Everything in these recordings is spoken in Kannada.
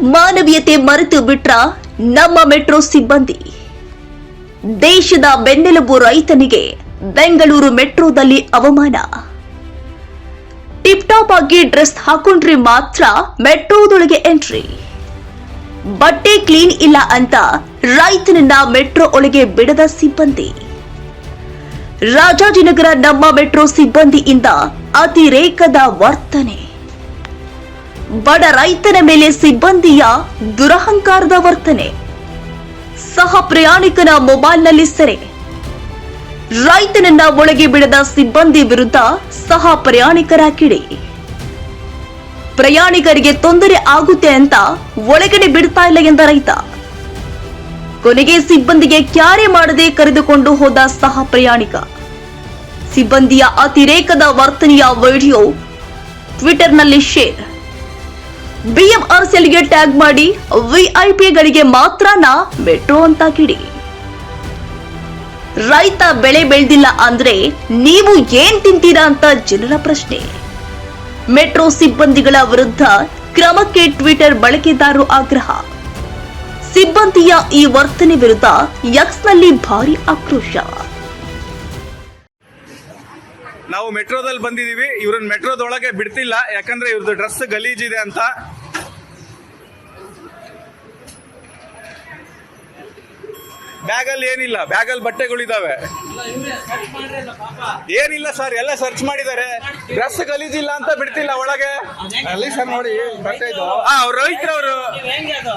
ಮಾನವೀಯತೆ ಮರೆತು ಬಿಟ್ರ ನಮ್ಮ ಮೆಟ್ರೋ ಸಿಬ್ಬಂದಿ. ದೇಶದ ಬೆನ್ನೆಲುಬು ರೈತನಿಗೆ ಬೆಂಗಳೂರು ಮೆಟ್ರೋದಲ್ಲಿ ಅವಮಾನ. ಟಿಪ್ ಟಾಪ್ ಆಗಿ ಡ್ರೆಸ್ ಹಾಕೊಂಡ್ರೆ ಮಾತ್ರ ಮೆಟ್ರೋದೊಳಗೆ ಎಂಟ್ರಿ. ಬಟ್ಟೆ ಕ್ಲೀನ್ ಇಲ್ಲ ಅಂತ ರೈತನನ್ನ ಮೆಟ್ರೋ ಒಳಗೆ ಬಿಡದ ಸಿಬ್ಬಂದಿ. ರಾಜಾಜಿನಗರ ನಮ್ಮ ಮೆಟ್ರೋ ಸಿಬ್ಬಂದಿಯಿಂದ ಅತಿರೇಕದ ವರ್ತನೆ. ಬಡ ರೈತನ ಮೇಲೆ ಸಿಬ್ಬಂದಿಯ ದುರಹಂಕಾರದ ವರ್ತನೆ. ಸಹ ಪ್ರಯಾಣಿಕನ ಮೊಬೈಲ್ನಲ್ಲಿ ಸೆರೆ. ರೈತನನ್ನ ಒಳಗೆ ಬಿಡದ ಸಿಬ್ಬಂದಿ ವಿರುದ್ಧ ಸಹ ಪ್ರಯಾಣಿಕರ ಕಿಡಿ ಪ್ರಯಾಣಿಕರಿಗೆ ತೊಂದರೆ ಆಗುತ್ತೆ ಅಂತ ಒಳಗಡೆ ಬಿಡ್ತಾ ಇಲ್ಲ ಎಂದ ರೈತ. ಕೊನೆಗೆ ಸಿಬ್ಬಂದಿಗೆ ಕ್ಯಾರೆ ಮಾಡದೆ ಕರೆದುಕೊಂಡು ಹೋದ ಸಹ ಪ್ರಯಾಣಿಕ. ಸಿಬ್ಬಂದಿಯ ಅತಿರೇಕದ ವರ್ತನೆಯ ವಿಡಿಯೋ ಟ್ವಿಟರ್ನಲ್ಲಿ ಶೇರ್. ಬಿಎಂಆರ್ಸಿಎಲ್ಗೆ ಟ್ಯಾಗ್ ಮಾಡಿ ವಿಐಪಿಗಳಿಗೆ ಮಾತ್ರನ ಮೆಟ್ರೋ ಅಂತ ಕಿಡಿ ರೈತ ಬೆಳೆ ಬೆಳೆದಿಲ್ಲ ಅಂದ್ರೆ ನೀವು ಏನ್ ತಿಂತೀರಾ ಅಂತ ಜನರ ಪ್ರಶ್ನೆ. ಮೆಟ್ರೋ ಸಿಬ್ಬಂದಿಗಳ ವಿರುದ್ಧ ಕ್ರಮಕ್ಕೆ ಟ್ವಿಟರ್ ಬಳಕೆದಾರರು ಆಗ್ರಹ. ಸಿಬ್ಬಂದಿಯ ಈ ವರ್ತನೆ ವಿರುದ್ಧ ಯಕ್ಸ್ನಲ್ಲಿ ಭಾರಿ ಆಕ್ರೋಶ. ನಾವು ಮೆಟ್ರೋದಲ್ಲಿ ಬಂದಿದೀವಿ ಇವ್ರನ್ನ ಮೆಟ್ರೋದೊಳಗೆ ಬಿಡ್ತಿಲ್ಲ. ಯಾಕಂದ್ರೆ ಇವ್ರದ್ದು ಡ್ರೆಸ್ ಗಲೀಜಿದೆ ಅಂತ. ಬ್ಯಾಗಲ್ಲಿ ಏನಿಲ್ಲ ಬ್ಯಾಗಲ್ಲಿ ಬಟ್ಟೆಗಳಿದಾವೆ. ಏನಿಲ್ಲ ಸರ್ ಎಲ್ಲ ಸರ್ಚ್ ಮಾಡಿದ್ದಾರೆ. ಡ್ರೆಸ್ ಗಲೀಜಿಲ್ಲ ಅಂತ ಬಿಡ್ತಿಲ್ಲ ಒಳಗೆ. ಅಲ್ಲಿ ಸರ್ ನೋಡಿ ಬಟ್ಟೆ ಇದು ಆ ಅವ್ರು ರೈತರವರು ಅದು?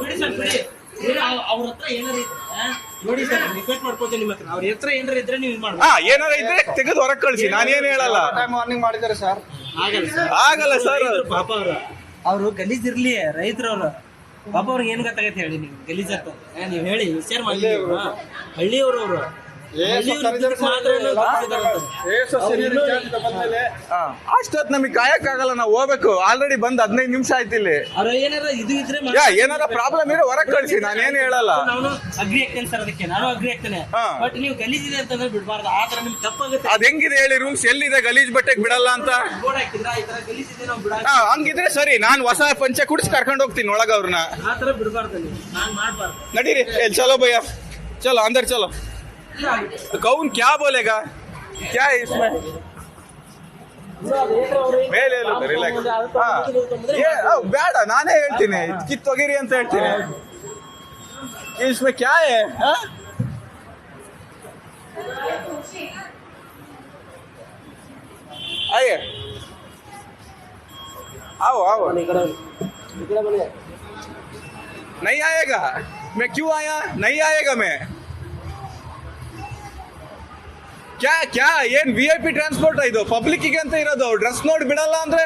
ಬಿಡಿ ಸರ್ ಬಿಡಿ. ಅವ್ರ ಹತ್ರ ಏನಾರ ಇದ್ರೆ ನೋಡಿ ಸರ್ ರಿಕ್ವೆಸ್ಟ್ ಮಾಡ್ಕೊತೀನಿ ನಿಮ್ಮ ಹತ್ರ. ಅವ್ರ ಹತ್ರ ಏನಾರ ಇದ್ರೆ ನೀವು ಇದು ಹಾ ಏನಾರ ಇದ್ರೆ ತೆಗೆದು ಹೊರಗೆ ಕಳ್ಸಿ. ನಾನೇನ್ ಹೇಳಲ್ಲ. ಟೈಮ್ ವಾರ್ನಿಂಗ್ ಮಾಡಿದ್ದಾರೆ ಸರ್ ಆಗಲ್ಲ ಸರ್. ಆಗಲ್ಲ ಸರ್. ಪಾಪ ಅವರು. ಅವರು ಗಲೀಜಿರ್ಲಿ ರೈತರು ಅವರು. ಪಾಪ ಅವ್ರಿಗೆ ಏನ್ ಗೊತ್ತಾಗತ್ತೆ ಹೇಳಿ ನೀವು? ಗಲೀಜ್ ಅಂತ ನೀವು ಹೇಳಿ ವಿಚಾರ ಮಾಡಿ ಹಳ್ಳಿಯವರು ಅವರು. ಅಷ್ಟೊತ್ ನಮಗೆ ಕಾಯಕ್ಕಾಗಲ್ಲ ನಾವು ಹೋಗ್ಬೇಕು. ಆಲ್ರೆಡಿ ಬಂದ್ ಹದಿನೈದು ನಿಮಿಷ ಆಯ್ತು ಇಲ್ಲಿ. ಏನಾರ ಪ್ರಾಬ್ಲಮ್ ಇದ್ರೆ ಹೊರಗ್ ಕಳ್ಸಿ ನಾನೇನು ಹೇಳಲ್ಲ. ನಾನು ಅಗ್ರಿ ಆಗ್ತೇನೆ ಸರ್ ಅದಕ್ಕೆ ನಾನು ಅಗ್ರಿ ಆಗ್ತೇನೆ. ಬಟ್ ನೀವು ಗಲೀಜಿದೆ ಅಂತಂದ್ರೆ ಬಿಡಬಾರ್ದು ಆ ತರ ನಿಮ್ಗೆ ತಪ್ಪಾಗುತ್ತೆ. ಅದ್ ಹೆಂಗಿದೆ ಹೇಳಿ ರೂಮ್ಸ್ ಎಲ್ಲಿದೆ ಗಲೀಜ್ ಬಟ್ಟೆಗೆ ಬಿಡಲ್ಲ ಅಂತ? ಹಂಗಿದ್ರೆ ಸರಿ ನಾನು ಹೊಸ ಪಂಚೆ ಕುಡಿಸಿ ಕರ್ಕೊಂಡು ಹೋಗ್ತೀನಿ ಒಳಗ ಅವ್ರನ್ನ ನಡೀರಿ ಚಲೋ ಭಯ ಚಲೋ ಅಂದ್ರೆ ಚಲೋ. ಕೌನ್ ಕ್ಯಾ ಬೋಲೆಗಾ ಕ್ಯಾ है इसमें ಮೇಲೆ ಹೇಳು, relax. ಹಾ. ಏ, ಅವ್ ಬೇಡ ನಾನೇ ಹೇಳ್ತೀನಿ ಕಿತ್ತೊಗಿರಿ ಅಂತ ಹೇಳ್ತೀನಿ इसमें क्या है हाँ? आइए आओ आओ नहीं आएगा मैं क्यों आया नहीं आएगा मैं ಕ್ಯಾ ಕ್ಯಾ, ಏನ್ ವಿ ಐ ಪಿ ಟ್ರಾನ್ಸ್ಪೋರ್ಟ್ ಇದು? ಪಬ್ಲಿಕ್ಕಿಗೆ ಅಂತ ಇರೋದು ಡ್ರೆಸ್ ನೋಡಿ ಬಿಡಲ್ಲ ಅಂದ್ರೆ